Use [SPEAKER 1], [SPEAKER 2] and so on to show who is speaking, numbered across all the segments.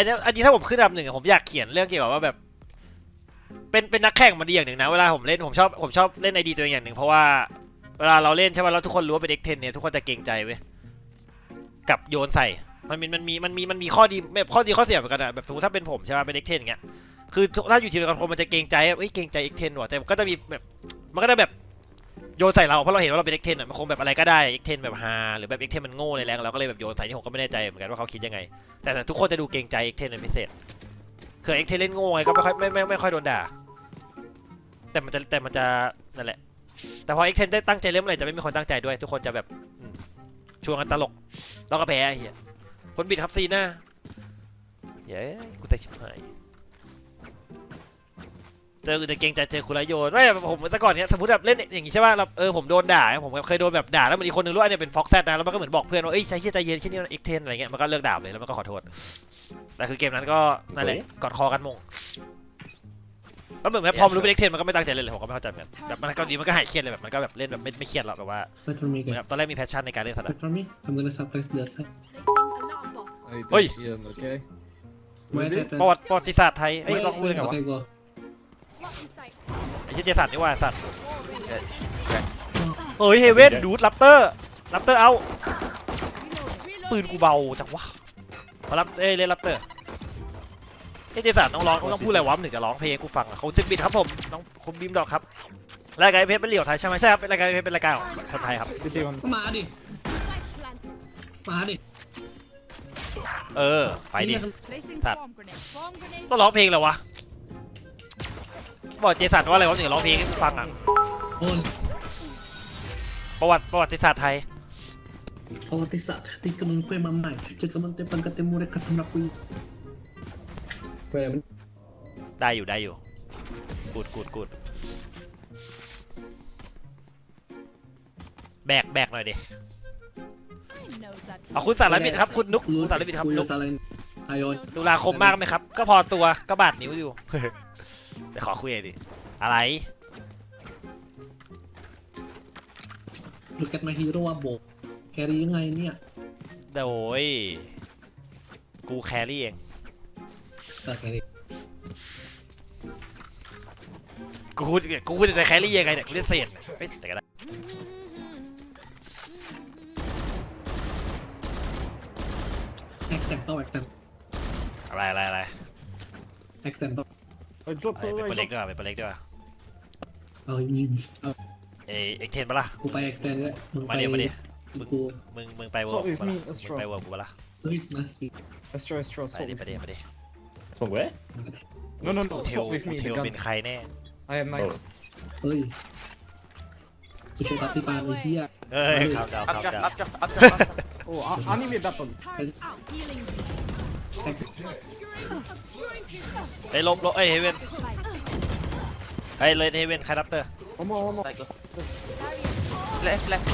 [SPEAKER 1] อันนี้อันนี้ถ้าผมขึ้นอันดับหนึ่งอะผมอยากเขียนเรื่องเกี่ยวกับว่าแบบ เป็นเป็นนักแข่งมันดีอย่างหนึ่งนะเวลาผมเล่นผมชอบผมชอบเล่นไอดีตัวเองอย่างหนึ่งเพราะว่าเวลาเราเล่นใช่ไหมแล้วทุกคนรู้ว่าเป็นเอ็กเทนเนี่ยทุกคนจะเกรงใจเว้ยกับโยนใส่มันมีมันมีมันมีมันมีข้อดีแบบข้อดีข้อเสียเหมือนกันอะแบบสมมติถ้าเป็นผมใช่ไหมเป็นเอ็กเทนอย่างเงี้ยคือถ้าอยู่ทีมเดียวกันคนมันจะเกรงใจว่าเอ้ยเกรงใจเอ็กเทนว่ะแต่ก็จะมีแบบมันก็จะแบบ โยนใส่เราเพราะเราเห็นว่าเราเป็นเอ็กเทนอะมันคงแบบอะไรก็ได้เอ็กเทนแบบฮาหรือแบบเอ็กเทนมันโง่เลยแรงเราก็เลยแบบโยนใส่ที่ผมก็ไม่แน่ใจเหมือนกันว่าเขาคิดยังไง แต่แต่ทุกคนจะดูเกรงใจเอ็กเทนเป็นพิเศษคือเอ็กเทนเล่นโง่ไงก็ไม่ค่อยไม่ไม่ไม่ค่อยโดนด่า แต่มันจะแต่มันจะนั่นแหละ แต่พอเอ็กเทนได้ตั้งใจเล่นเมื่อไหร่จะไม่มีคนตั้งใจด้วย ทุกคนจะแบบอืมชวนกันตลกแล้วก็แพ้เฮียคนบิดครับซีน่าเย้กูใส่ชิบหาย เจอจะเกรงใจเจอคุณไรโยนไม่แบบผมแต่ก่อนเนี้ยสมมติแบบเล่นอย่างงี้ใช่ป่ะเราเออผมโดนด่าผมเคยโดนแบบด่าแล้วมันอีกคนนึงรู้ว่าเนี่ยเป็นฟ็อกแซดนะแล้วมันก็เหมือนบอกเพื่อนว่าเอ้ยใช้เชี่ยใจเย็นแค่นี้เอ็กเทนอะไรเงี้ยมันก็เลิกด่าเลยแล้วมันก็ขอโทษแต่คือเกมนั้นก็นั่นแหละกอดคอกันมงแล้วเหมือนแบบพอมันรู้เป็นเอ็กเทนมันก็ไม่ตั้งใจเล่นเลยผมก็ไม่เข้าใจเหมือนกันแบบมันก็ดีมันก็หายเครียดเลยแบบมันก็แบบเล่นแบบไม่ไม่เครียดหรอกแบบว่า
[SPEAKER 2] Wait for me
[SPEAKER 1] เหมือน
[SPEAKER 2] again.
[SPEAKER 1] แบบตอนแรกมีแพชชั่นในการเล่นสัตว์
[SPEAKER 2] Wait for me. I'm gonna suppress the other side.
[SPEAKER 3] I need
[SPEAKER 1] Oi.
[SPEAKER 3] to shield, okay?
[SPEAKER 2] Wait,
[SPEAKER 3] Ready?
[SPEAKER 2] wait,
[SPEAKER 1] ประ
[SPEAKER 2] wait.
[SPEAKER 1] วัติประวัติศาสตร์ไทยไอ้ย
[SPEAKER 2] Wait,
[SPEAKER 1] ลองพูด
[SPEAKER 2] wait,
[SPEAKER 1] กันวะ
[SPEAKER 2] okay, go.
[SPEAKER 1] ไอ้เชี่ยเจสันนี่ว่าสัตว์เฮ้ยเฮเว่นดูดลัปเตอร์ลัปเตอร์เอาปืนกูเบาจังวะมารับเอ้ยเล่นลัปเตอร์ไอ้เจสันต้องร้องต้องพูดอะไรวะมันถึงจะร้องเพลงให้กูฟังอะเขาจึงบิดครับผมน้องคุณบีมดอกครับรายการเพชรเป็นเหลี่ยวไทยใช่ไหมใช่ครับเป็นรายการเพชรเป็นรายการของคนไทยครับ
[SPEAKER 3] City one.
[SPEAKER 2] มาดิ มาดิ
[SPEAKER 1] เออไปดิ
[SPEAKER 4] Placing
[SPEAKER 1] Tap.
[SPEAKER 4] swarm grenade. Swarm grenade.
[SPEAKER 1] ต้องร้องเพลงเหรอวะ บอกเจสันว่าอะไรวะถึงร้องเพลงให้กูฟังอะ
[SPEAKER 2] โอน
[SPEAKER 1] ประวัติประวัติศาสตร์ไทย
[SPEAKER 2] ประวัติศาสตร์ที่กำลังเปลี่ยนมาใหม่จะกำลังเต็มปังกระเต็มมูลค่าสำหรับกู
[SPEAKER 3] Frame.
[SPEAKER 1] ได้อยู่ได้อยู่กูดกูดกูดแบกแบกหน่อยดิ
[SPEAKER 4] I know that.
[SPEAKER 1] เอาคุณสารบิดครับ คุณนุกคุณสารบิดครับ
[SPEAKER 2] กู
[SPEAKER 1] นุ
[SPEAKER 2] จะ
[SPEAKER 1] ก
[SPEAKER 2] สารไอออน
[SPEAKER 1] ตุลาคมมากไหมครับ ก็พอตัวก็บาดนิ้วอยู่ เดี๋ยวขอคุยหน่อยดิ อะไร
[SPEAKER 2] ลูกแกตมาฮีโร่โบแครี่ยังไงเนี่ย
[SPEAKER 1] โดยกูแครี่เอง
[SPEAKER 2] เออแครี่
[SPEAKER 1] กูกูจะแครี่ยังไงเนี่ยกูเล่นเศษไม่แต่ก็ได้
[SPEAKER 2] แอคแตมเป้าแอคแตม
[SPEAKER 1] อะไรอะไรอะไร
[SPEAKER 2] แอคแตมเป้า
[SPEAKER 3] I dropped
[SPEAKER 1] อะไรเป็น
[SPEAKER 3] away.
[SPEAKER 1] ตัวเล็กด้วยเป็นตัวเล็กด้วย
[SPEAKER 2] เอายิงเอา
[SPEAKER 1] เอเอ็กเทนปะล่ะ
[SPEAKER 2] กูไปแอคแตมแล้วมึงไป
[SPEAKER 1] มาเดี๋ยวมาดิ
[SPEAKER 2] กู
[SPEAKER 1] มึงมึงไปเวิร์
[SPEAKER 3] So
[SPEAKER 1] ก
[SPEAKER 3] it's
[SPEAKER 1] ปะ
[SPEAKER 3] me,
[SPEAKER 1] ล่ะ
[SPEAKER 3] that's
[SPEAKER 1] มึง
[SPEAKER 3] strong.
[SPEAKER 1] ไปเวิร์กกูปะล่ะ
[SPEAKER 2] สวิตช์นะสวิต
[SPEAKER 3] Astro, Astro,
[SPEAKER 1] ไป
[SPEAKER 3] swap
[SPEAKER 1] ดิ
[SPEAKER 3] with
[SPEAKER 1] ไปดิ
[SPEAKER 3] me.
[SPEAKER 1] ไปดิ
[SPEAKER 5] From where?
[SPEAKER 3] No, no,
[SPEAKER 1] กู
[SPEAKER 3] no,
[SPEAKER 1] เทล
[SPEAKER 3] swap with
[SPEAKER 1] กู
[SPEAKER 3] me,
[SPEAKER 1] เท
[SPEAKER 3] the
[SPEAKER 1] ล
[SPEAKER 3] gun.
[SPEAKER 1] เป็นใครแน่
[SPEAKER 3] I have knife.
[SPEAKER 2] เฮ้ยกูช่วยปฏิบัติไอ้เหี้ย
[SPEAKER 1] เอ้ยครับดาวครับดาว
[SPEAKER 3] Oh, I, I need that one.
[SPEAKER 4] Turret out. Healing.
[SPEAKER 2] แอค
[SPEAKER 1] ไอ้ยลบลบเอ้ยเฮเว่นไอ้ยเลยเฮเว่นใครรับเตอร์
[SPEAKER 3] One more, one more.
[SPEAKER 6] Left, left.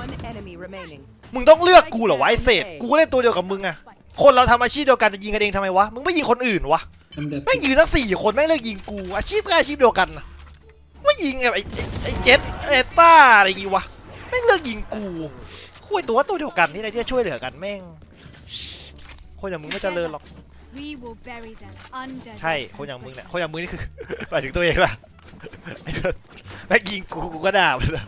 [SPEAKER 7] One enemy remaining.
[SPEAKER 1] มึงต้องเลือกกูเหรอวะไอ้เศษกูก็เล่นตัวเดียวกับมึงอะคนเราทำอาชีพเดียวกันจะยิงกันเองทำไมวะ มึงไม่ยิงคนอื่นวะ
[SPEAKER 2] แอมเด็ด
[SPEAKER 1] แม่งยืนทั้งสี่คนแม่งเลือกยิงกู อาชีพก็อาชีพเดียวกันน่ะไม่ยิงแบบไอ้ไอ้ไอ้เจ็ดไอ้ต้าอะไรอย่างงี้วะแม่งเลือกยิงกูคุยตัวตัวเดียวกันที่ไหนที่จะช่วยเหลือกันแม่ง คนอย่างมึงไม่เจริญหรอก
[SPEAKER 4] We will bury them under.
[SPEAKER 1] ใช่ คนอย่างมึงเนี่ยคนอย่างมึงนี่คือ หมายถึงตัวเองป่ะไอ้เหี้ยแม่งยิงกูกูก็ด่ามันนะ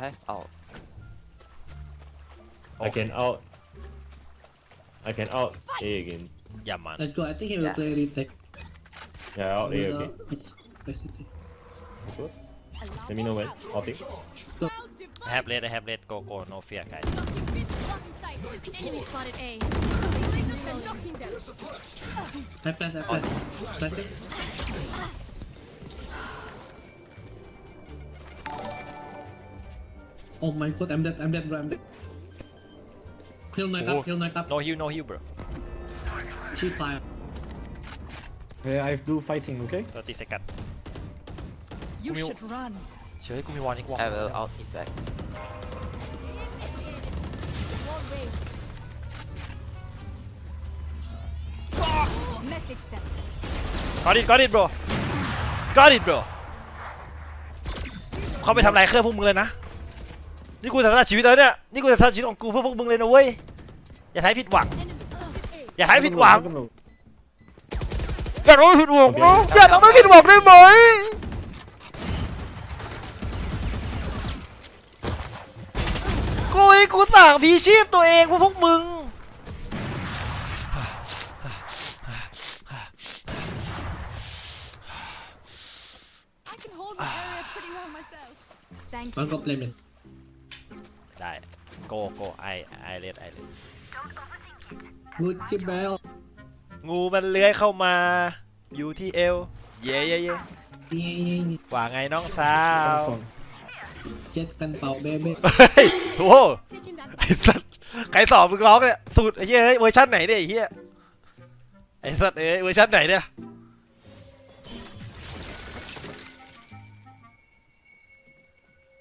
[SPEAKER 6] Hey, oh.
[SPEAKER 5] I can out. I can out A again.
[SPEAKER 1] อย่ามัน
[SPEAKER 2] let's go I think he will play retake
[SPEAKER 5] Yeah, out A again.
[SPEAKER 2] Let's let's retake.
[SPEAKER 5] Of course. Let me know when. Outing.
[SPEAKER 1] แฮปเลสแฮปเลสโกโก้โนเฟียไก
[SPEAKER 4] Enemy spotted A. Knocking them.
[SPEAKER 2] I flash I flash flash it Oh my god I'm dead I'm dead bro I'm dead ฮิลหน่อยครับ
[SPEAKER 1] โอ้
[SPEAKER 2] ฮิลหน่อยครับ
[SPEAKER 1] no heal no heal bro
[SPEAKER 2] ชีพไฟ
[SPEAKER 3] Yeah, I have do fighting, okay?
[SPEAKER 1] 30 seconds
[SPEAKER 7] You
[SPEAKER 1] Mew.
[SPEAKER 7] should run.
[SPEAKER 1] เชื่อกูมีวอร์นิ่งวอ
[SPEAKER 6] I will out it back.
[SPEAKER 4] Wall raised. Message sent.
[SPEAKER 1] got it got it bro got it bro เขาไปทำลายเครื่องพวกมึงเลยนะ นี่กูสละชีวิตแล้วเนี่ย นี่กูสละชีวิตของกูเพื่อพวกมึงเลยนะเว้ย อย่าทำให้ผิดหวัง อย่าทำให้ผิดหวังอย่าทำให้ผิดหวังนะอย่าทำให้ผิดหวังได้ไหม กูไอ้กูสั่งพีชีพตัวเองเพื่อพวกมึง
[SPEAKER 4] I can hold my area pretty well myself. Thank
[SPEAKER 2] มัน
[SPEAKER 4] you.
[SPEAKER 2] ก็เล่นเป็น
[SPEAKER 1] ได้โกโกไอไอเลดไอเลด
[SPEAKER 2] กูชิบแบล
[SPEAKER 1] งูมันเลื้อยเข้ามาอยู่ที่เอว เย่เย่เย่
[SPEAKER 2] นี่
[SPEAKER 1] ว่าไงน้องสาว
[SPEAKER 3] This one.
[SPEAKER 2] เจ็ดกันเป่าเบเบ้
[SPEAKER 1] เฮ้ยโอ้โห
[SPEAKER 4] Taking that
[SPEAKER 1] ไอ้สัตว์ใครสอนมึงร้องเนี่ยสูตรไอ้เหี้ยเฮ้ยเวอร์ชันไหนเนี่ยไอ้เหี้ยไอ้สัตว์เอ้ยเวอร์ชันไหนเนี่ย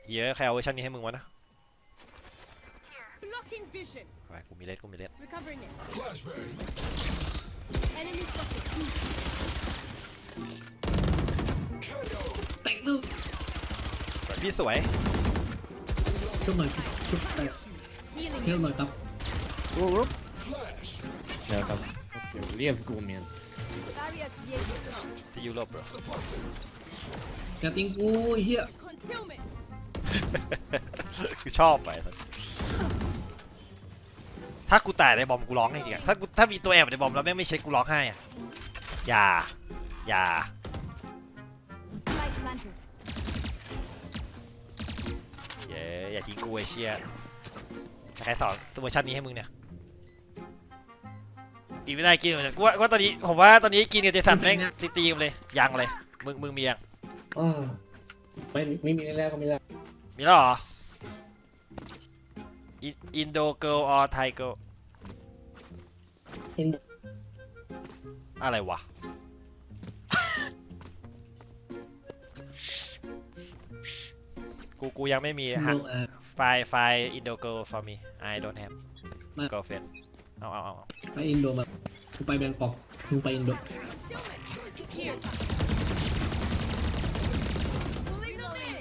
[SPEAKER 1] เหี้ยใครเอาเวอร์ชันนี้ให้มึงวะนะ
[SPEAKER 4] blocking vision.
[SPEAKER 1] ไปกูมีเล็ดกูมีเล็ด
[SPEAKER 4] Recovering it. Enemy
[SPEAKER 1] พี่สวย
[SPEAKER 2] ชุบหน่อยชุบแตก
[SPEAKER 4] Healing.
[SPEAKER 2] เที่ยวหน่อยครับ
[SPEAKER 3] Yeah, come. Okay, let's go, man.
[SPEAKER 4] Barrier created.
[SPEAKER 1] ที่ยุโรปเหรอ
[SPEAKER 2] อย่าทิ้งกูไอ้เฮีย
[SPEAKER 4] Concealment.
[SPEAKER 1] คือชอบไปสัตว์ถ้ากูตายในบอมกูร้องให้จริงอะถ้ากูถ้ามีตัวแอบในบอมแล้วแม่งไม่เช็คกูร้องไห้อะอย่า อย่า อย่าทิ้งกูไอ้เชี่ยใครสอนเวอร์ชันนี้ให้มึงเนี่ยอีกไม่ได้กินเหมือนกันกูว่ากูว่าตอนนี้ผมว่าตอนนี้กินกับเจสันแม่งตีตีมเลยยังเลยมึงมึงมียัง
[SPEAKER 2] อ๋อไม่ไม่มีแล้วก็ไม่แล้ว
[SPEAKER 1] มีแล้วเหรออินโดเกิลออไทเกิล
[SPEAKER 2] เห็น
[SPEAKER 1] อะไรวะ กูกูยังไม่มี
[SPEAKER 2] โล
[SPEAKER 1] ฮะ
[SPEAKER 2] เอ่อ
[SPEAKER 1] ไฟล์ไฟล์อินโดเกิล for me I don't have
[SPEAKER 2] ไม่
[SPEAKER 1] girlfriend เอาเอาเอาเอา
[SPEAKER 2] ไปอินโดมากูไปแบงกอกมึงไปอินโด
[SPEAKER 4] Here. Pulling them in.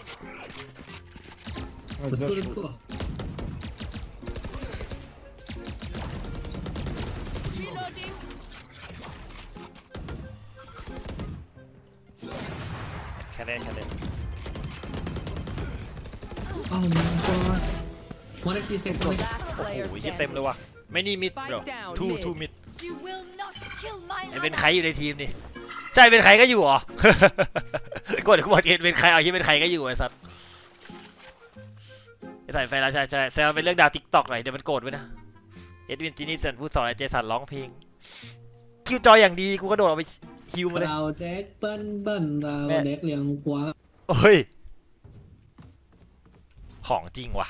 [SPEAKER 3] Oh,
[SPEAKER 2] กู
[SPEAKER 3] that's
[SPEAKER 2] สู้
[SPEAKER 3] short.
[SPEAKER 2] กู
[SPEAKER 4] Reloading.
[SPEAKER 1] แค่เล่นแค่เล่น
[SPEAKER 2] อ้าวมึงก็วันนี้พิเศษตัวนี้
[SPEAKER 7] Last
[SPEAKER 1] โอ้
[SPEAKER 7] player
[SPEAKER 1] โหยี่เต็มเลยว่ะไม่นี่มิด
[SPEAKER 7] Spike
[SPEAKER 1] เบร
[SPEAKER 7] down,
[SPEAKER 1] ทู
[SPEAKER 7] mid.
[SPEAKER 1] ทูมิด
[SPEAKER 4] You will not kill my
[SPEAKER 1] เป็น
[SPEAKER 4] ally.
[SPEAKER 1] ใครอยู่ในทีมนี่ใช่เป็นใครก็อยู่เหรอกดกูบอกเห็นเป็นใครเอาที่เป็นใครก็อยู่ไอ้สัตว์ไอ้สายไฟแล้วใช่ใช่แซวเป็นเรื่องดาวทิกตอกหน่อยเดี๋ยวมันโกรธไว้นะเอ็ดวินจินิสันพูดสอนไอ้เจสันร้องเพลงคิวจอยอย่างดีกูกระโดดเอาไปฮิวมาเลย
[SPEAKER 2] เราเด็กเปิ้นเปิ้นเรา
[SPEAKER 1] แม่
[SPEAKER 2] เด็กเลี้ยงกว่า
[SPEAKER 1] โอ้ย ของจริงว่ะ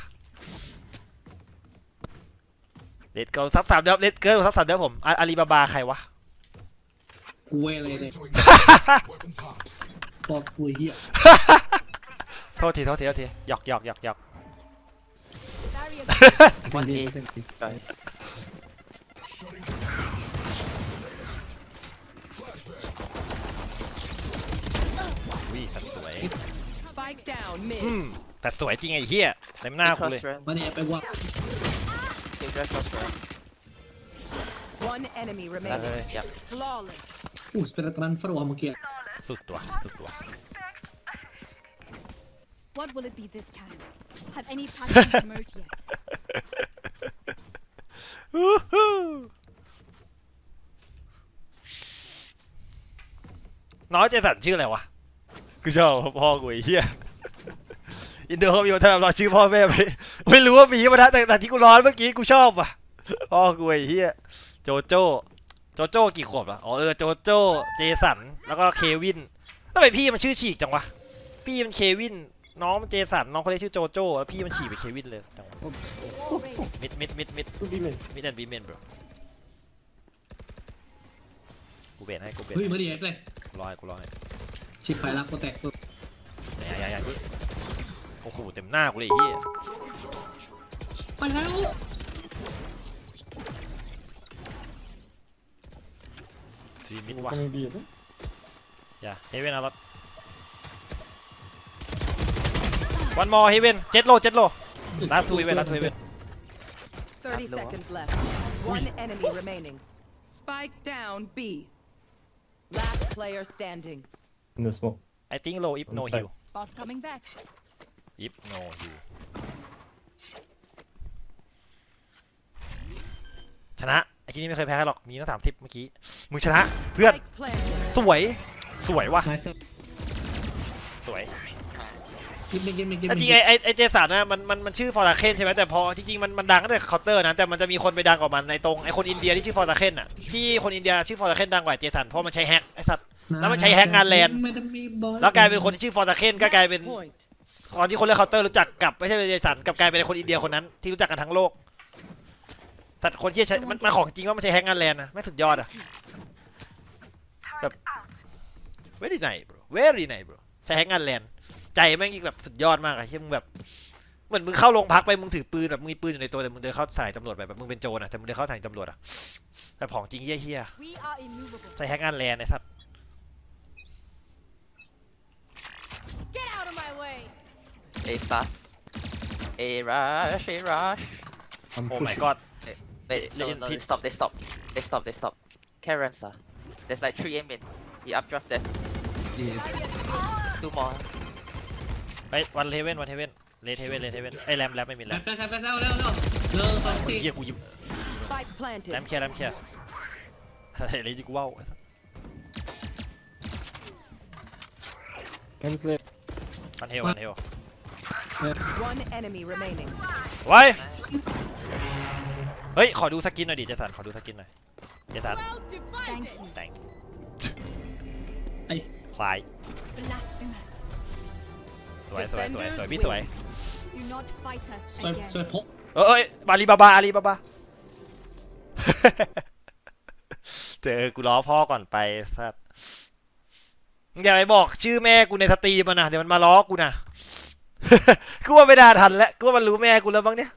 [SPEAKER 1] เลดเกิลซับสามเดือนเลดเกิลซับสามเดือนผมอาลีบาบาใครวะ
[SPEAKER 2] กูเวอะไรเนี่ยบอกกูเฮีย
[SPEAKER 1] โทษทีโทษทีโทษทีหยอกหยอกหยอกหยอก
[SPEAKER 4] Barrier.
[SPEAKER 6] One A.
[SPEAKER 1] วิสัตว์สวย
[SPEAKER 7] Spike down mid.
[SPEAKER 1] อืมแต่สวยจริงไอ้เหี้ยเต็มหน้ากูเลย
[SPEAKER 6] Cross round.
[SPEAKER 2] มาเนี่ยไปว่า
[SPEAKER 6] Take that cross round.
[SPEAKER 7] One enemy
[SPEAKER 1] ได้
[SPEAKER 7] remaining.
[SPEAKER 1] เลย
[SPEAKER 6] Yep.
[SPEAKER 7] Flawless.
[SPEAKER 2] อู้สเปรตรันฟอร์วเมื่อกี้
[SPEAKER 1] สุดตัวสุดตัว
[SPEAKER 4] What will it be this time? Have any patterns emerged yet?
[SPEAKER 1] น้อยเจสันชื่ออะไรวะ กูชอบพ่อกูไอ้เหี้ย อินโดเขามีวัฒนธรรมเราชื่อพ่อแม่ไปไม่รู้ว่ามีมานะแต่แต่ที่กูร้อนเมื่อกี้กูชอบอะพ่อกูไอ้เหี้ยโจโจ้โจโจ้กี่ขวบอะอ๋อเออโจโจ้เจสันแล้วก็เควินทำไมพี่มันชื่อฉีกจังวะพี่มันเควิน น้องมันเจสันน้องเขาเรียกชื่อโจโจ้แล้วพี่มันฉีกไปเควินเลยจังวะ
[SPEAKER 4] Wall raised.
[SPEAKER 1] มิดมิดมิดมิด
[SPEAKER 5] Two B mid.
[SPEAKER 1] มิดแอนด์บีเมนบรกูเบนให้กูเบน
[SPEAKER 2] เฮ้ยมาเนี่ยเลย
[SPEAKER 1] กูรอให้กูรอให้
[SPEAKER 2] ชิบหายละกูแตกตัว
[SPEAKER 1] อย่าอย่าอย่าพี่โอ้โหเต็มหน้ากูเลยไอ้เฮีย
[SPEAKER 2] ไปแล้ว
[SPEAKER 1] ซีมิดวะ
[SPEAKER 5] Coming B, I think.
[SPEAKER 1] อย่าเฮเว่นเอาละวันมอเฮเว่นเจ็ดโลเจ็ดโลลาทูเฮเว่นลาทูเฮเว่น
[SPEAKER 7] 30
[SPEAKER 6] Hello.
[SPEAKER 7] seconds left. One enemy remaining. Spike down B. Last player standing.
[SPEAKER 5] In the smoke.
[SPEAKER 1] I think low if no heal
[SPEAKER 4] Bot coming back.
[SPEAKER 1] If no heal ชนะ ไอ้ที่นี่ไม่เคยแพ้ใครหรอก มีตั้งสามสิบเมื่อกี้ มึงชนะ เพื่อน
[SPEAKER 7] Spike planted.
[SPEAKER 1] สวย สวยว่ะ
[SPEAKER 2] Nice.
[SPEAKER 1] สวย
[SPEAKER 2] Give me, give me, give
[SPEAKER 1] แต่
[SPEAKER 2] me.
[SPEAKER 1] จริงไอ้ไอ้ไอ้เจสันนะมันมันมันชื่อฟอร์ตาเคนใช่ไหมแต่พอจริงๆมันมันดังตั้งแต่เคาน์เตอร์นะแต่มันจะมีคนไปดังกว่ามันในตรงไอ้คนอินเดียที่ชื่อฟอร์ตาเคนอะที่คนอินเดียชื่อฟอร์ตาเคนดังกว่าเจสันเพราะมันใช้แฮกไอ้สัตว์ แล้วมันใช้แฮกงานแลนด์
[SPEAKER 2] ไม่ได้มีบอ
[SPEAKER 1] แล้วกลายเป็นคนที่ชื่อฟอร์ตาเคนก็กลายเป็น
[SPEAKER 7] Point.
[SPEAKER 1] ตอนที่คนเล่นเคาน์เตอร์รู้จักกับไม่ใช่เจสันกับกลายเป็นคนอินเดียคนนั้นที่รู้จักกันทั้งโลกแต่คนที่ใช้มันมันของจริงว่ามันใช้แฮกงานแลนด์นะไม่สุดยอดอะ แบบ very nice bro very nice bro ใช้แฮกงานแลนด์ใจแม่งยิ่งแบบสุดยอดมากอะที่มึงแบบเหมือนมึงเข้าโรงพักไปมึงถือปืนแบบมึงมีปืนอยู่ในตัวแต่มึงเดินเข้าสถานีตำรวจไปแบบมึงเป็นโจรอะแต่มึงเดินเข้าสถานีตำรวจอะแบบของจริงเฮี้ย
[SPEAKER 4] We are immovable.
[SPEAKER 1] ๆใช้แฮกงานแลนด์ไอ้สัตว์
[SPEAKER 4] Get out of my way.
[SPEAKER 6] A fast. A rush, a rush.
[SPEAKER 3] I'm
[SPEAKER 1] โอ้ my
[SPEAKER 3] pushing.
[SPEAKER 1] god
[SPEAKER 6] Wait, no,
[SPEAKER 1] Legend
[SPEAKER 6] no, they
[SPEAKER 1] pit.
[SPEAKER 6] stop, they stop. They stop, they stop. Karen, sir. There's like three aim in. He updraft there. Two more.
[SPEAKER 1] ไปวันเทเว่นวันเทเว่นเลเทเว่นเลเทเว่นไอ้ยแรมแรมไม่มีแร
[SPEAKER 2] แป๊
[SPEAKER 1] ม
[SPEAKER 2] บแป๊บแป๊บเร็วเร็วเร็วเร็วสองสี่
[SPEAKER 1] เฮียกูยิบ
[SPEAKER 7] Spike
[SPEAKER 1] แรม
[SPEAKER 7] planted.
[SPEAKER 1] เคลียร์แรมเคลียร์อะไรที่กูว่าวไอ้สัส
[SPEAKER 3] Can play.
[SPEAKER 1] วันเทลวันเทล
[SPEAKER 7] One enemy remaining.
[SPEAKER 1] ไว้เฮ้ย ขอดูสกินหน่อยดิเจสัน ขอดูสกินหน่อย เจสัน
[SPEAKER 4] Well divided.
[SPEAKER 1] แต่ง
[SPEAKER 2] ไอ้
[SPEAKER 1] คลาย
[SPEAKER 4] Blasphemous.
[SPEAKER 1] สวยสวยสวยสวยพี่สวย
[SPEAKER 4] Do not fight us
[SPEAKER 2] สวย
[SPEAKER 4] again.
[SPEAKER 2] สวยพก
[SPEAKER 1] เอ้ยอาลีบาบาอาลีบาบา เจอกูล้อพ่อก่อนไปสัตว์มึงอย่าไปบอกชื่อแม่กูในสตรีมมันนะเดี๋ยวมันมาล้อกูนะ กูว่าไม่ได้ทันแล้วกูว่ามันรู้แม่กูแล้วบ้างเนี่ย